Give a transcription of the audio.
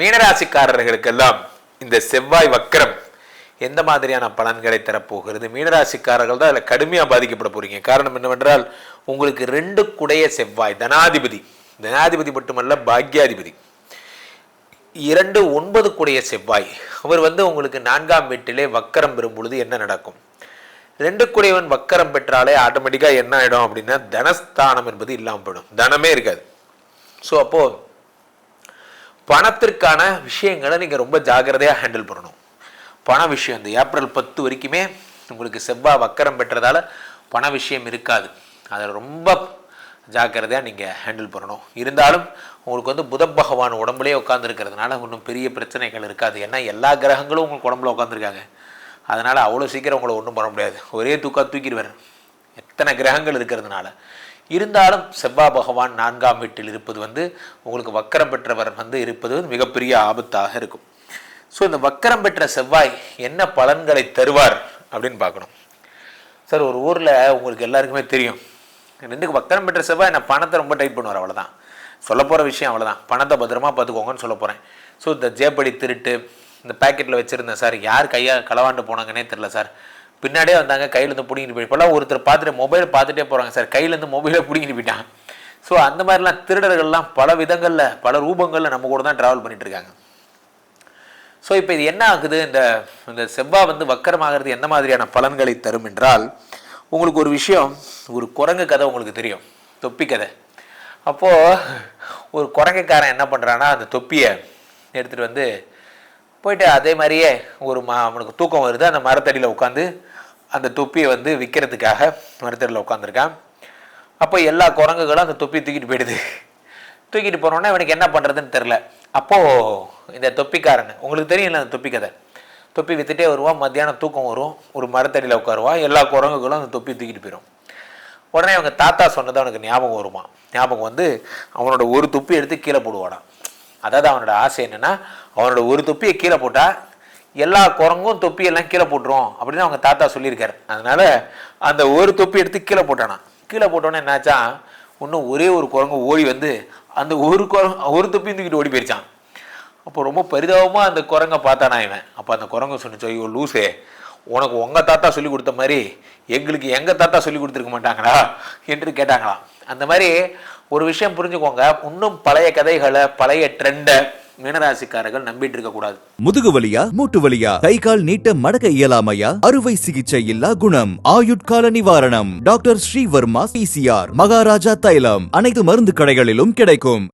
மீனராசிக்காரர்களுக்கெல்லாம் இந்த செவ்வாய் வக்கரம் எந்த மாதிரியான பலன்களை தரப்போகிறது? மீனராசிக்காரர்கள் தான் அதில் கடுமையாக பாதிக்கப்பட போறீங்க. காரணம் என்னவென்றால் உங்களுக்கு ரெண்டு குடைய செவ்வாய் தனாதிபதி. தனாதிபதி மட்டுமல்ல பாக்யாதிபதி. இரண்டு ஒன்பது கூடிய செவ்வாய். அவர் வந்து உங்களுக்கு நான்காம் வீட்டிலே வக்கரம் பெறும் பொழுது என்ன நடக்கும்? ரெண்டு குடையவன் வக்கரம் பெற்றாலே ஆட்டோமேட்டிக்காக என்ன ஆகிடும் அப்படின்னா தனஸ்தானம் என்பது இல்லாமல் போயிடும். தனமே இருக்காது. ஸோ அப்போது பணத்திற்கான விஷயங்களை நீங்கள் ரொம்ப ஜாக்கிரதையாக ஹேண்டில் பண்ணணும். பண விஷயம் இந்த ஏப்ரல் பத்து வரைக்குமே உங்களுக்கு செவ்வாய் வக்கரம் பெற்றதால பண விஷயம் இருக்காது. அதில் ரொம்ப ஜாக்கிரதையாக நீங்கள் ஹேண்டில் பண்ணணும். இருந்தாலும் உங்களுக்கு வந்து புத பகவான் உடம்புலேயே உட்காந்துருக்கிறதுனால ஒன்றும் பெரிய பிரச்சனைகள் இருக்காது. ஏன்னா எல்லா கிரகங்களும் உங்களுக்கு உடம்புல உட்காந்துருக்காங்க அதனால் அவ்வளோ சீக்கிரம் உங்களை ஒன்றும் பண்ண முடியாது. ஒரே தூக்கா தூக்கிடுவார். எத்தனை கிரகங்கள் இருக்கிறதுனால. இருந்தாலும் செவ்வாய் பகவான் நான்காம் வீட்டில் இருப்பது வந்து உங்களுக்கு வக்கரம் பெற்றவர் வந்து இருப்பது வந்து மிகப்பெரிய ஆபத்தாக இருக்கும். ஸோ இந்த வக்கரம் பெற்ற செவ்வாய் என்ன பலன்களை தருவார் அப்படின்னு பார்க்கணும். சார் ஒரு ஊரில் உங்களுக்கு எல்லாருக்குமே தெரியும். ரெண்டுக்கு வக்கரம் பெற்ற செவ்வாய் நான் பணத்தை ரொம்ப டைட் பண்ணுவார் அவ்வளோதான் சொல்ல போகிற விஷயம் அவ்வளோதான் பணத்தை பத்திரமா பார்த்துக்கோங்கன்னு சொல்ல போகிறேன் ஸோ இந்த ஜேபடி திருட்டு இந்த பேக்கெட்டில் வச்சுருந்தேன் சார் யார் கையாக களவாண்டு போனாங்கன்னே தெரில சார். பின்னாடியே வந்தாங்க கையிலேருந்து பிடிங்கிட்டு போய். இப்போல்லாம் ஒருத்தர் பார்த்துட்டு மொபைல் பார்த்துட்டே போகிறாங்க சார். கையிலேருந்து மொபைலை பிடிங்கிட்டு போயிட்டான். ஸோ அந்த மாதிரிலாம் திருடர்கள்லாம் பல விதங்களில் பல ரூபங்களில் நம்ம கூட தான் ட்ராவல் பண்ணிகிட்ருக்காங்க ஸோ இப்போ இது என்ன ஆகுது? இந்த இந்த செவ்வாய் வந்து வக்கரமாகிறது என்ன மாதிரியான பலன்களை தரும் என்றால் உங்களுக்கு ஒரு விஷயம் ஒரு குரங்கு கதை உங்களுக்கு தெரியும். தொப்பி கதை. அப்போது ஒரு குரங்குக்காரன் என்ன பண்ணுறான்னா அந்த தொப்பியை எடுத்துகிட்டு வந்து போயிட்டு அதே மாதிரியே ஒரு ம அவனுக்கு தூக்கம் வருது. அந்த மரத்தடியில் உட்காந்து அந்த தொப்பியை வந்து விற்கிறதுக்காக மரத்தடியில் உட்காந்துருக்கான் அப்போ எல்லா குரங்குகளும் அந்த தொப்பியை தூக்கிட்டு போயிடுது. தூக்கிட்டு போனோன்னா இவனுக்கு என்ன பண்ணுறதுன்னு தெரில அப்போது இந்த தொப்பிக்காரன் உங்களுக்கு தெரியல அந்த தொப்பி கதை. தொப்பி வித்துட்டே வருவான் மத்தியானம் தூக்கம் வரும் ஒரு மரத்தடியில் உட்காருவான் எல்லா குரங்குகளும் அந்த தொப்பி தூக்கிட்டு போயிடும் உடனே அவங்க தாத்தா சொன்னது அவனுக்கு ஞாபகம் வருமா? ஞாபகம் வந்து அவனோட ஒரு தொப்பி எடுத்து கீழே போடுவானாம் அதாவது அவனோட ஆசை என்னென்னா அவனோட ஒரு தொப்பியை கீழே போட்டால் எல்லா குரங்கும் தொப்பி எல்லாம் கீழே போட்டுரும் அப்படின்னு அவங்க தாத்தா சொல்லியிருக்காரு. அதனால அந்த ஒரு தொப்பி எடுத்து கீழே போட்டானா. கீழே போட்டோன்னே என்னாச்சா இன்னும் ஒரே ஒரு குரங்கு ஓடி வந்து அந்த ஒரு குரங்கு ஒரு தொப்பியும் தூக்கிட்டு ஓடி போயிடுச்சான் அப்போ ரொம்ப பரிதாபமாக அந்த குரங்கை பார்த்தானா இவன். அப்போ அந்த குரங்கு சொன்னிச்சோ ஐயோ லூசே உனக்கு உங்கள் தாத்தா சொல்லி கொடுத்த மாதிரி எங்களுக்கு எங்கள் தாத்தா சொல்லி கொடுத்துருக்க மாட்டாங்களா? என்று கேட்டாங்களாம். அந்த மாதிரி ஒரு விஷயம் புரிஞ்சுக்கோங்க. இன்னும் பழைய கதைகளை பழைய ட்ரெண்டை மீனராசிக்காரர்கள் நம்பிட்டு இருக்கக்கூடாது முதுகு வலியா மூட்டு வலியா கை கால் நீட்ட மடக்க இயலாமையா? அறுவை சிகிச்சை இல்லா குணம். ஆயுட்கால நிவாரணம். டாக்டர் ஸ்ரீவர்மா பிசிஆர் மகாராஜா தைலம். அனைத்து மருந்து கடைகளிலும் கிடைக்கும்.